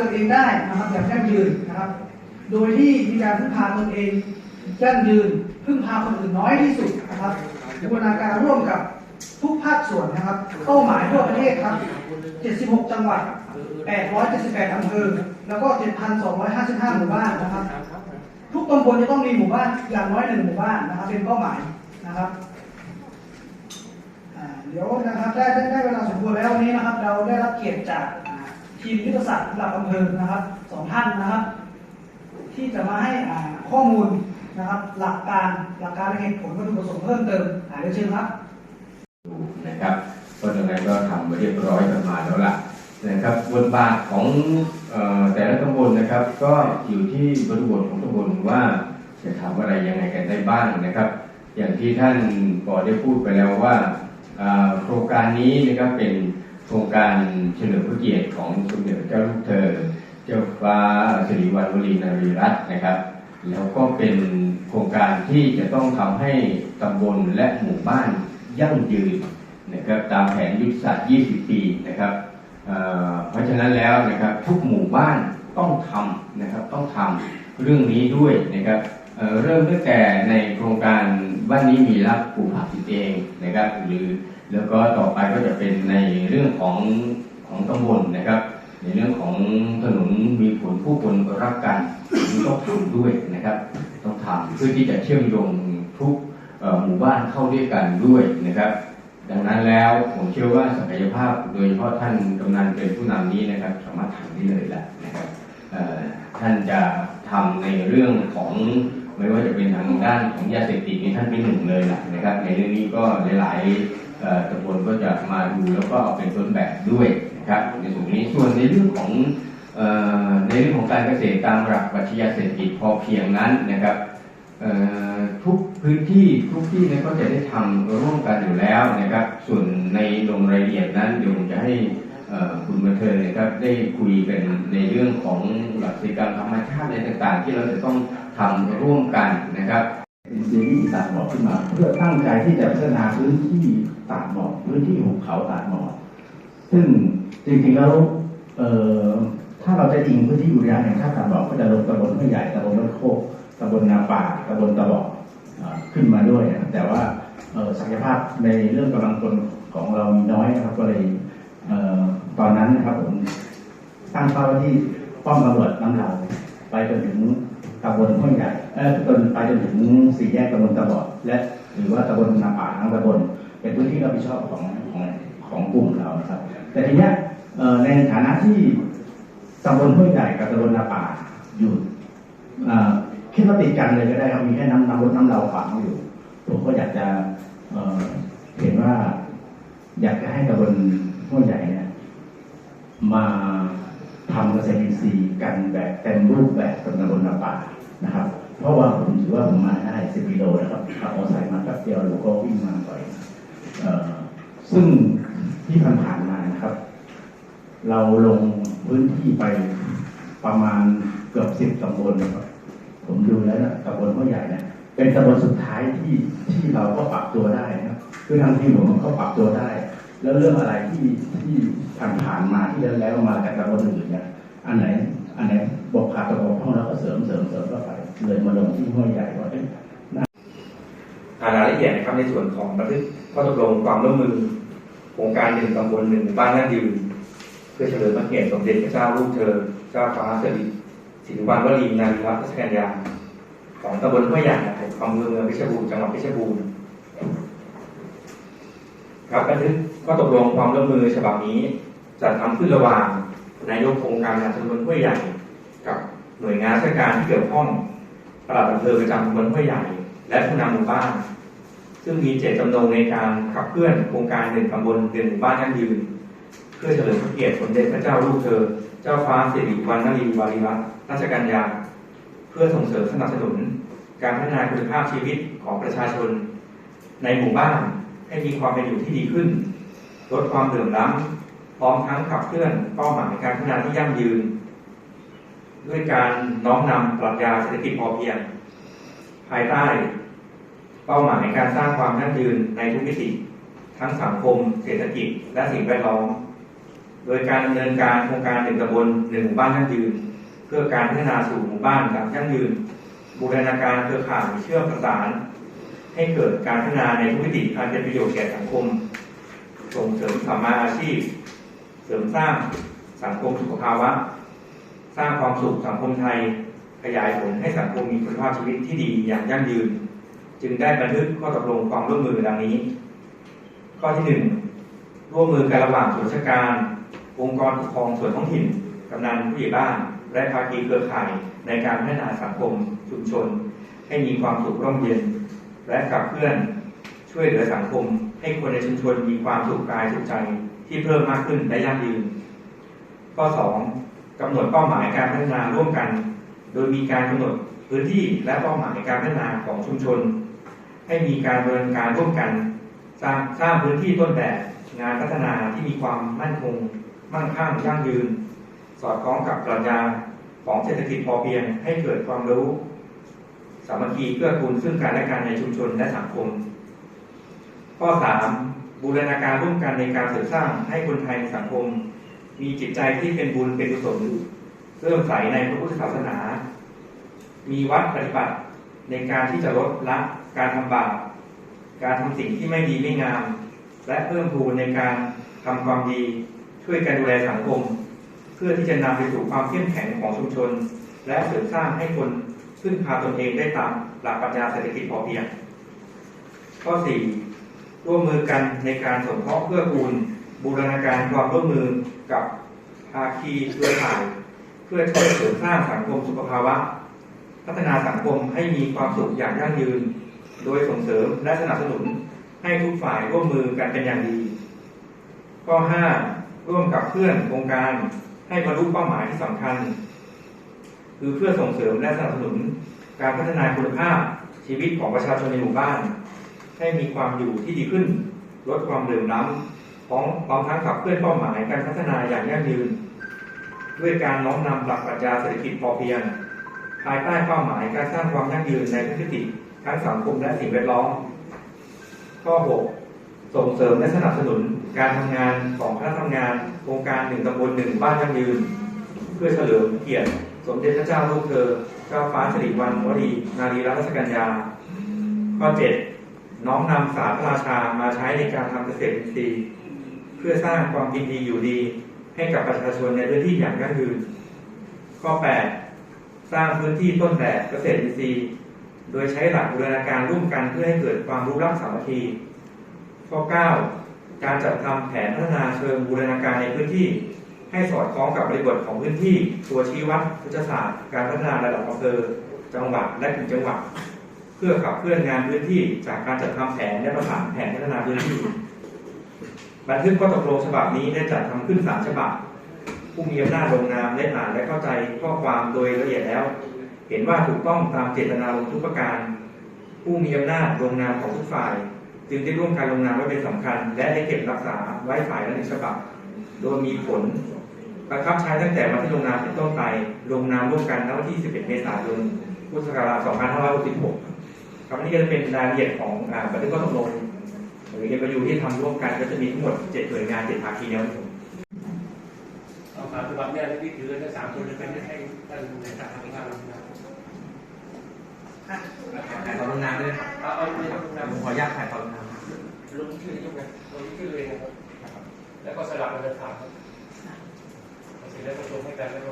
ตัวเองได้นะครับอย่างยั่งยืนนะครับ โดยที่มีการพึ่งพาตนเองยั่งยืน พึ่งพาคนอื่นน้อยที่สุดนะครับบูรณาการร่วมกับทุกภาคส่วนนะครับ เป้าหมายทั่วประเทศครับ 76 จังหวัด 878 อำเภอ แล้วก็ 7,255 หมู่บ้านนะครับ ทุกตำบลจะต้องมีหมู่บ้านอย่างน้อยหนึ่งหมู่บ้านนะครับ เป็นเป้าหมายนะครับเดี๋ยวนะครับได้ได้เวลาสมควรแล้ววันนี้นะครับ เราได้รับเกียรติจาก ทีมยุทธศาสตร์ระดับอำเภอนะครับสองท่านนะครับ ที่จะมาให้ข้อมูลนะครับ หลักการหลักการและเหตุผลวัตถุประสงค์เพิ่มเติมอ่าเดี๋ยเชิญครับนะครับก็ตรงนั้นก็ทำมาเรียบร้อยกันมาแล้วล่ะนะครับบทบาทของออแต่ละตำบลนะครับ ก็อยู่ที่บริบทของตำบลว่าจะทำอะไรยังไงกันได้บ้างนะครับ อย่างที่ท่านก่อได้พูดไปแล้วว่าโครงการนี้นะครับเป็น ครงการเฉลิมพระเกียรติของสมเด็จพระเจ้าลูกเธอ เจ้าฟ้าสิริวัณวรีนารีรัตน์นะครับ แล้วก็เป็นโครงการที่จะต้องทำให้ตำบลและหมู่บ้านยั่งยืนนะครับตามแผนยุทธศาสตร์ 20 ปีนะครับเเพราะฉะนั้นแล้วนะครับทุกหมู่บ้านต้องทำนะครับต้องทำเรื่องนี้ด้วยนะครับเเริ่มตั้งแต่ในโครงการบ้านนี้มีรักปลูกผักกินเองนะครับหรือ แล้วก็ต่อไปก็จะเป็นในเรื่องของของตำบลนะครับ ในเรื่องของถนนมีผลผู้คนรักกันต้องทำด้วยนะครับต้องทำเพื่อที่จะเชื่อมโยงทุกหมู่บ้านเข้าด้วยกันด้วยนะครับ ดังนั้นแล้วผมเชื่อว่าศักยภาพโดยเฉพาะท่านกำนันเป็นผู้นำนี้นะครับสามารถทำได้เลยแหละนะครับท่านจะทำในเรื่องของไม่ว่าจะเป็นทางด้านของยาเสพติดนี่ท่านเป็นหนึ่งเลยแหละนะครับ ในเรื่องนี้ก็หลาย ๆ ตำบลก็จะมาดูแล้วก็เอาเป็นต้นแบบด้วยนะครับในส่วนนี้ส่วนในเรื่องของในเรื่องของการเกษตรตามหลักปรัชญาเศรษฐกิจพอเพียงนั้นนะครับทุกพื้นที่ทุกที่เนี่ยก็จะได้ทำร่วมกันอยู่แล้วนะครับ ส่วนในลงรายละเอียดนั้นเดี๋ยวผมจะให้คุณมาเทอนะครับได้คุยกันในเรื่องของหลักศิกรรมธรรมชาติอะไรต่างๆ ที่เราจะต้องทำร่วมกันนะครับ เป็นซีรีส์ตาดหมอกขึ้นมา เพื่อตั้งใจที่จะพัฒนาพื้นที่ตาดหมอกพื้นที่หุบเขาตาดหมอกซึ่งจริงๆแล้วเอ่อถ้าเราจะอิงพื้นที่อุทยานแห่งชาติตาดหมอกก็จะลงตำบลห้วยใหญ่ตำบลรถโคกตำบลนาป่าตำบลตะบอกขึ้นมาด้วยนะแต่ว่าศักยภาพในเรื่องกำลังคนของเรามีน้อยนะครับก็เลยเออตอนนั้นนะครับผมตั้งเป้าที่ป้อมตำรวจน้ำเราไปจนถึง ตำบลห้วยใหญ่เออจนไปจนถึงสี่แยกตำบลตะบอดและหรือว่าตำบลนาป่าทั้งตำบลเป็นพื้นที่รับผิดชอบของของของกลุ่มเรานะครับ แต่ทีเนี้ยเอ่อในฐานะที่ตำบลห้วยใหญ่กับตำบลนาป่าอยู่อ่อคิดว่าติดกันเลยก็ได้ครับมีแค่น้ำน้ำรถน้ำเราฝังอยู่ผมก็อยากจะเอ่อเห็นว่า อยากจะให้ตำบลห้วยใหญ่เนี่ยมา เกษตรอินทรีกันแบบเต็มรูปแบบกับตำบลนาป่านะครับ เพราะว่าผมถือว่าผมมาได้สิบกิโลนะครับขับมอเตอร์ไซค์มาแป๊บเดียวหรือก็วิ่งมาต่อยซึ่งที่ผ่านๆมานะครับ เราลงพื้นที่ไปประมาณเกือบสิบตำบลนะครับผมดูแล้วนะตำบลห้วยใหญ่นี่ยเป็นตำบลสุดท้ายที่ที่เราก็ปรับตัวได้นะคือทางทีมผมก็ปรับตัวได้ แล้วเรื่องอะไรที่ที่ผ่านผ่านๆมาที่แล้วแล้วมาจากตำบลอื่นเนี่ย เลยมาลงที่ห้วยใหญ่ว่าเอ๊ะรายละเอียดนะครับในส่วนของบันทึกข้อตกลงความร่วมมือโครงการหนึ่งตำบลหนึ่งบ้านยั่งยืนเพื่อเฉลิมพระเกียรติสมเด็จพระเจ้าลูกเธอเจ้าฟ้าสิริสิริวัณวรีนารีรัตนรัชกัญญาของตำบลห้วยใหญ่นะครับอำเภอเมืองเพชรบูรณ์จังหวัดเพชรบูรณ์ครับบันทึกข้อตกลงความร่วมมือฉบับนี้จัดทำขึ้นระหว่างนายกโครงการงานตำบลห้วยใหญ่กับหน่วยงานราชการที่เกี่ยวข้อง ปลัดอำเภอประจำตำบลห้วยใหญ่ และผู้นำหมู่บ้าน ซึ่งมีเจตจำนงในการขับเคลื่อนโครงการหนึ่งตำบลหนึ่งหมู่บ้านยั่งยืน เพื่อเฉลิมพระเกียรติสมเด็จพระเจ้าลูกเธอ เจ้าฟ้าสิริวัณณรีวารีรัตนราชกัญญา เพื่อส่งเสริมสนับสนุน การพัฒนาคุณภาพชีวิตของประชาชน ในหมู่บ้านให้มีความเป็นอยู่ที่ดีขึ้น ลดความเหลื่อมล้ำพร้อมทั้งขับเคลื่อนเป้าหมายการพัฒนาที่ยั่งยืน ด้วยการน้อมนำปรัชญาเศรษฐกิจพอเพียง ภายใต้ เป้าหมายในการสร้างความยั่งยืนในทุกมิติทั้งสังคม เศรษฐกิจ และสิ่งแวดล้อม โดยการดำเนินการโครงการหนึ่งตำบลหนึ่งหมู่บ้านยั่งยืน เพื่อการพัฒนาสู่หมู่บ้านแบบยั่งยืน บูรณาการเครือข่ายเชื่อมประสาน ให้เกิดการพัฒนาในทุกมิติอันเป็นประโยชน์แก่สังคม ส่งเสริมสัมมาอาชีพ เสริมสร้างสังคมสุขภาวะ สร้างความสุขสังคมไทย ขยายผลให้สังคมมีคุณภาพชีวิตที่ดีอย่างยั่งยืน จึงได้บันทึกข้อตกลงความร่วมมือดังนี้ ข้อที่หนึ่งร่วมมือกันระหว่างส่วนราชการ องค์กรปกครองส่วนท้องถิ่นกำนันผู้ใหญ่บ้าน และภาคีเครือข่ายในการพัฒนาสังคมชุมชน ให้มีความสุขร่มเย็น และขับเคลื่อนช่วยเหลือสังคม ให้คนในชุมชนมีความสุขกายสุขใจที่เพิ่มมากขึ้นและยั่งยืน ข้อ 2 กำหนดเป้าหมายการพัฒนาร่วมกัน โดยมีการกำหนดพื้นที่และเป้าหมายการพัฒนาของชุมชน ให้มีการดำเนินการร่วมกัน สร้างสร้างพื้นที่ต้นแบบงานพัฒนาที่มีความมั่นคง มั่งคั่งยั่งยืน สอดคล้องกับปรัชญาของเศรษฐกิจพอเพียงให้เกิดความรู้ สามัคคีเพื่อกูลซึ่งกันและกันในชุมชนและสังคม ข้อ 3. บูรณาการร่วมกันในการเสริมสร้างให้คนไทยในสังคม มีจิตใจที่เป็นบุญเป็นกุศลเริ่อมใสในพระพุทธศาสนา มีวัดปฏิบัติในการที่จะลดละการทำบาปการทำสิ่งที่ไม่ดีไม่งาม และเพิ่มพูนในการทำความดี ช่วยกันดูแลสังคม เพื่อที่จะนำไปสู่ความเข้มแข็งของชุมชน และเสริมสร้างให้คนพึ่งพาตนเองได้ตามหลักปรัชญาเศรษฐกิจพอเพียงข้อ 4. ร่วมมือกันในการสมเคราะห์เพื่อกูล บูรณาการความร่วมมือกับภาคีเครือข่าย เพื่อช่วยเสริมสร้างสังคมสุขภาวะ พัฒนาสังคมให้มีความสุขอย่างยั่งยืน โดยส่งเสริมและสนับสนุนให้ทุกฝ่ายร่วมมือกันเป็นอย่างดี ข้อ 5. ร่วมกับเพื่อนโครงการให้บรรลุเป้าหมายที่สำคัญ คือเพื่อส่งเสริมและสนับสนุนการพัฒนาคุณภาพชีวิตของประชาชนในหมู่บ้าน ให้มีความอยู่ที่ดีขึ้น ลดความเหลื่อมล้ำ พร้อมพร้อมทั้งขับเคลื่อนเป้าหมายการพัฒนาอย่างยั่งยืน ด้วยการน้อมนำหลักปรัชญาเศรษฐกิจพอเพียง ภายใต้เป้าหมายการสร้างความยั่งยืนในทุกมิติทั้งสังคมและสิ่งแวดล้อม ข้อ 6 ส่งเสริมและสนับสนุนการทำงานของคณะทำงานโครงการหนึ่งตำบลหนึ่งบ้านยั่งยืน เพื่อเฉลิมเกียรติ สมเด็จพระเจ้าลูกเธอเจ้าฟ้าสิริวัณวรีนารีรัตนกัญญา ข้อ 7 น้อมนำศารพระราชามาใช้ในการทำเกษตรอินทรีย์ พื่อสร้างความกินดีอยู่ดี ให้กับประชาชนในพื้นที่อย่างยั่งยืน ข้อ 8 สร้างพื้นที่ต้นแบบเกษตรอินทรีย์โดยใช้หลักบูรณาการร่วมกันเพื่อให้เกิดความรู้รักสามัคคี ข้อ 9 การจัดทำแผนพัฒนาเชิงบูรณาการในพื้นที่ ให้สอดคล้องกับบริบทของพื้นที่ ตัวชี้วัดยุทธศาสตร์ การพัฒนาระดับอำเภอจังหวัดและกลุ่มจังหวัด เพื่อขับเคลื่อนงานพื้นที่จากการจัดทำแผนและประสานแผนพัฒนาพื้นที่ บันทึกข้อตกลงฉบับนี้ได้จัดทำขึ้นสามฉบับ ผู้มีอำนาจลงนามได้อ่านและเข้าใจข้อความโดยละเอียดแล้ว เห็นว่าถูกต้องตามเจตนารมณ์ทุกประการ ผู้มีอำนาจลงนามของทุกฝ่าย จึงได้ร่วมการลงนามไว้เป็นสำคัญ และได้เก็บรักษาไว้ฝ่ายละหนึ่งฉบับ โดยมีผลบังคับใช้ตั้งแต่วันที่ลงนามเป็นต้นไปลงนามร่วมกันณวันที่ 11 เมษายนพุทธศักราช 2566 ครับนนี้ก็จะเป็นรายละเอียดของอบันทึกข้อตกลง รือ MOU ที่ทำร่วมกันก็จะมีทั้งหมด7หน่วยงาน7ภาคีแนวทางเอามาฉบับเนี้ยที่ถือกันทั้งสามคนจะเป็นให้ท่านในการทำงานนะครับถ่ายตอนลงนามด้วยนะครับเอาเอาไม่ต้องนผมขออนุญาตถ่ายตอนลงนามำลงชื่อยุ่งกันลงชื่อเลยนะครับ แล้วก็สลับกันถามครับเสร็จแล้วก็ส่งให้กันแล้วก็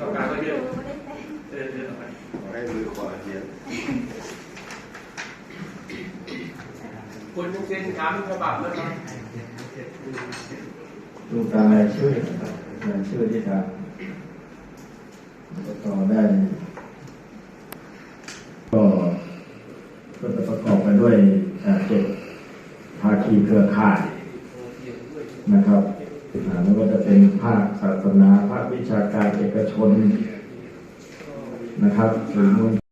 ต้องการก็เยอะเดินเดินออกไป ให้มือขวาเทียน คุณเซ็น ถามฉบับแล้วครับดูตามรายชื่อนะครับรายชื่อที่ทางต่อได้ ก็ก็จะประกอบไปด้วยเจ็ดภาคีเครือข่ายนะครับไม่ว่าจะเป็นภาคศาสนา ภาควิชาการเอกชนนะครับหรือ